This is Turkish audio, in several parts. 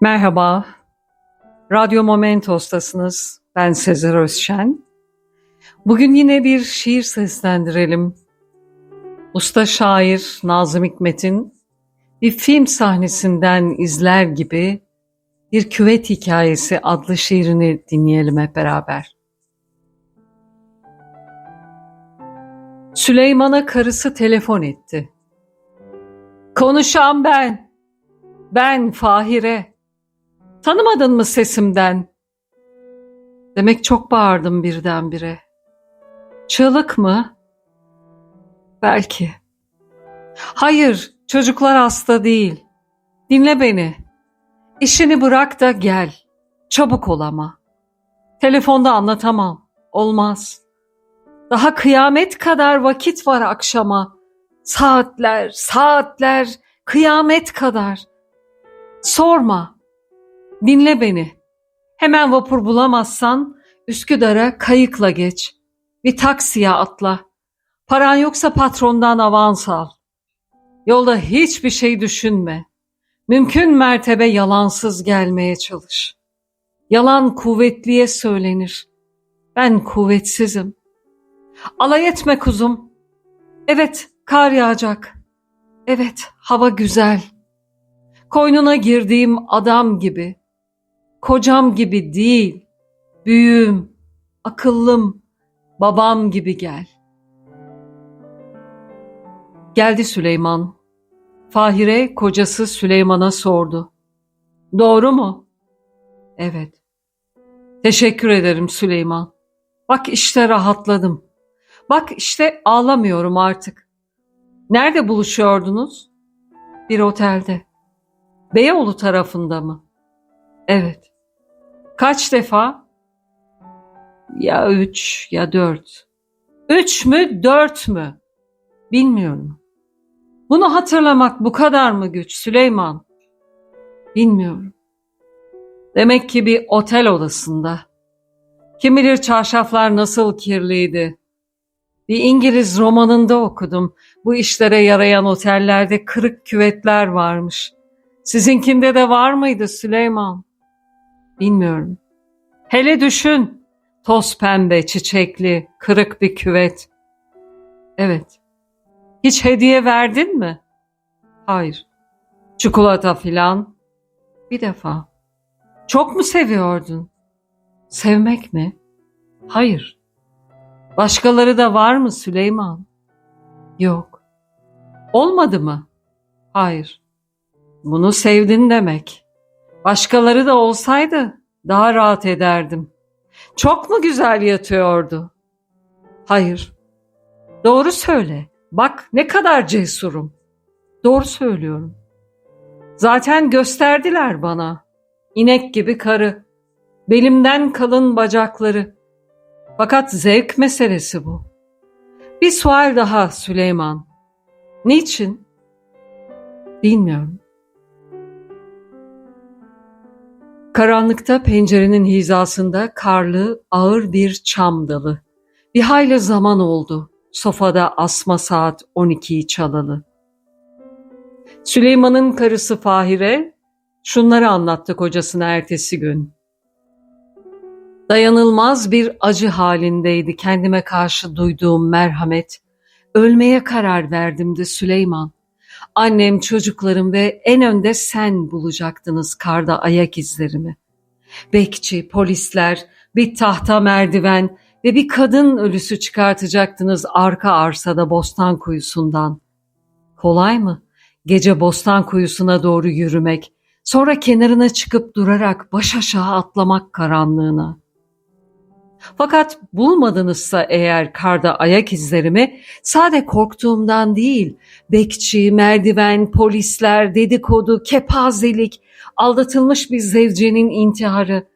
Merhaba, Radyo Momentos'tasınız. Ben Sezer Özşen. Bugün yine bir şiir seslendirelim. Usta şair Nazım Hikmet'in bir film sahnesinden izler gibi bir küvet hikayesi adlı şiirini dinleyelim hep beraber. Süleyman'a karısı telefon etti. Konuşan ben. Ben Fahire. Tanımadın mı sesimden? Demek çok bağırdım birdenbire. Çığlık mı? Belki. Hayır, çocuklar hasta değil. Dinle beni. İşini bırak da gel. Çabuk ol ama. Telefonda anlatamam. Olmaz. Daha kıyamet kadar vakit var akşama. Saatler, saatler, kıyamet kadar. Sorma. Dinle beni. Hemen vapur bulamazsan Üsküdar'a kayıkla geç. Bir taksiye atla. Paran yoksa patrondan avans al. Yolda hiçbir şey düşünme. Mümkün mertebe yalansız gelmeye çalış. Yalan kuvvetliye söylenir. Ben kuvvetsizim. Alay etme kuzum. Evet, kar yağacak. Evet, hava güzel. Koynuna girdiğim adam gibi, kocam gibi değil, büyüğüm, akıllım, babam gibi gel. Geldi Süleyman. Fahire kocası Süleyman'a sordu. Doğru mu? Evet. Teşekkür ederim Süleyman. Bak işte rahatladım. Bak işte ağlamıyorum artık. Nerede buluşuyordunuz? Bir otelde. Beyoğlu tarafında mı? Evet. Kaç defa? Ya üç ya dört. Üç mü dört mü? Bilmiyorum. Bunu hatırlamak bu kadar mı güç Süleyman? Bilmiyorum. Demek ki bir otel odasında. Kim bilir çarşaflar nasıl kirliydi. Bir İngiliz romanında okudum. Bu işlere yarayan otellerde kırık küvetler varmış. Sizinkinde de var mıydı Süleyman? Bilmiyorum. Hele düşün. Toz pembe, çiçekli, kırık bir küvet. Evet. Hiç hediye verdin mi? Hayır. Çikolata filan? Bir defa. Çok mu seviyordun? Sevmek mi? Hayır. Başkaları da var mı Süleyman? Yok. Olmadı mı? Hayır. Bunu sevdin demek. Başkaları da olsaydı daha rahat ederdim. Çok mu güzel yatıyordu? Hayır. Doğru söyle. Bak ne kadar cesurum. Doğru söylüyorum. Zaten gösterdiler bana. İnek gibi karı. Belimden kalın bacakları. Fakat zevk meselesi bu. Bir sual daha Süleyman. Niçin? Bilmiyorum. Karanlıkta pencerenin hizasında karlı, ağır bir çam dalı. Bir hayli zaman oldu. Sofada asma saat 12'yi çalalı. Süleyman'ın karısı Fahire şunları anlattı kocasına ertesi gün. Dayanılmaz bir acı halindeydi kendime karşı duyduğum merhamet. Ölmeye karar verdim de Süleyman. Annem, çocuklarım ve en önde sen bulacaktınız karda ayak izlerimi. Bekçi, polisler, bir tahta merdiven ve bir kadın ölüsü çıkartacaktınız arka arsada bostan kuyusundan. Kolay mı? Gece bostan kuyusuna doğru yürümek, sonra kenarına çıkıp durarak baş aşağı atlamak karanlığına. Fakat bulmadınızsa eğer karda ayak izlerimi sade korktuğumdan değil, bekçi, merdiven, polisler, dedikodu, kepazelik, aldatılmış bir zevcenin intiharı,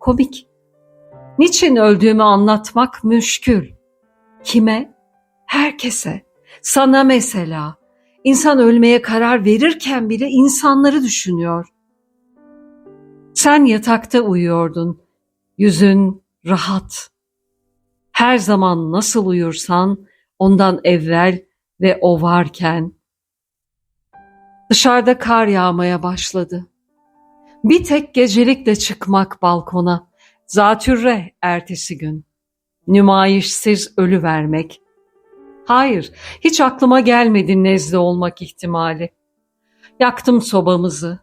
komik. Niçin öldüğümü anlatmak müşkül. Kime? Herkese. Sana mesela. İnsan ölmeye karar verirken bile insanları düşünüyor. Sen yatakta uyuyordun. Yüzün rahat. Her zaman nasıl uyursan ondan evvel ve o varken. Dışarıda kar yağmaya başladı. Bir tek gecelikle çıkmak balkona. Zatürre ertesi gün. Nümayişsiz ölü vermek. Hayır, hiç aklıma gelmedi nezle olmak ihtimali. Yaktım sobamızı.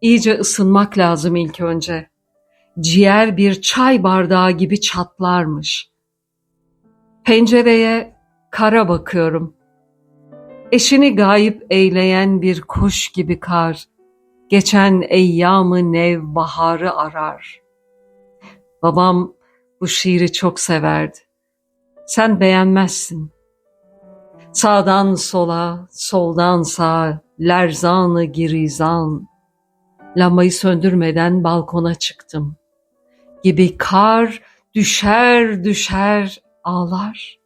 İyice ısınmak lazım ilk önce. Ciğer bir çay bardağı gibi çatlarmış. Pencereye kara bakıyorum. Eşini gayip eyleyen bir kuş gibi kar, geçen eyyamı nev baharı arar. Babam bu şiiri çok severdi. Sen beğenmezsin. Sağdan sola, soldan sağa, lerzanı girizan. Lambayı söndürmeden balkona çıktım. Gibi kar düşer düşer ağlar.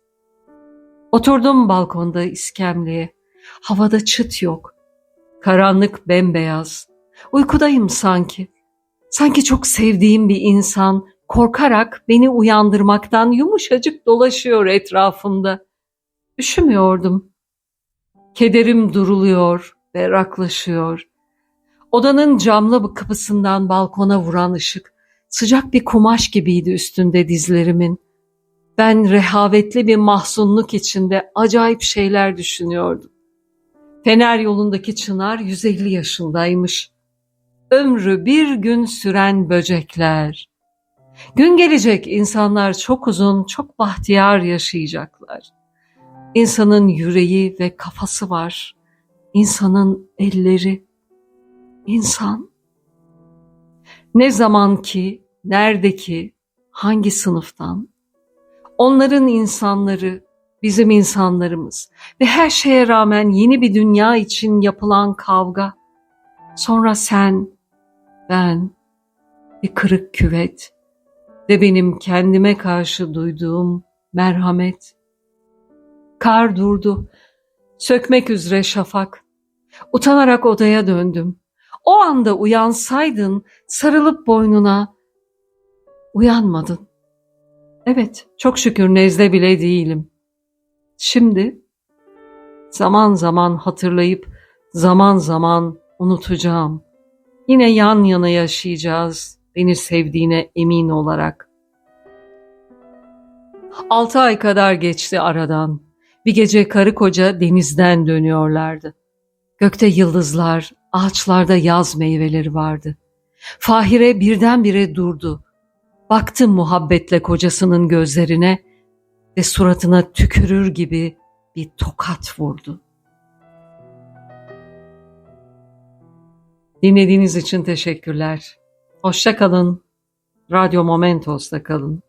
Oturdum balkonda iskemleye. Havada çıt yok. Karanlık bembeyaz. Uykudayım sanki. Sanki çok sevdiğim bir insan korkarak beni uyandırmaktan yumuşacık dolaşıyor etrafımda. Üşümüyordum. Kederim duruluyor, berraklaşıyor. Odanın camlı kapısından balkona vuran ışık sıcak bir kumaş gibiydi üstünde dizlerimin. Ben rehavetli bir mahzunluk içinde acayip şeyler düşünüyordum. Fener yolundaki çınar 150 yaşındaymış. Ömrü bir gün süren böcekler. Gün gelecek insanlar çok uzun, çok bahtiyar yaşayacaklar. İnsanın yüreği ve kafası var. İnsanın elleri. İnsan. Ne zaman ki, nerede ki, hangi sınıftan, Onların insanları, bizim insanlarımız ve her şeye rağmen yeni bir dünya için yapılan kavga. Sonra sen, ben, bir kırık küvet ve benim kendime karşı duyduğum merhamet. Kar durdu. Sökmek üzere şafak. Utanarak odaya döndüm. O anda uyansaydın sarılıp boynuna uyanmadın. Evet, çok şükür nezle bile değilim. Şimdi zaman zaman hatırlayıp zaman zaman unutacağım. Yine yan yana yaşayacağız beni sevdiğine emin olarak. Altı ay kadar geçti aradan. Bir gece karı koca denizden dönüyorlardı. Gökte yıldızlar, ağaçlarda yaz meyveleri vardı. Fahire birdenbire durdu. Baktı muhabbetle kocasının gözlerine ve suratına tükürür gibi bir tokat vurdu. Dinlediğiniz için teşekkürler. Hoşça kalın. Radyo Momentos'ta kalın.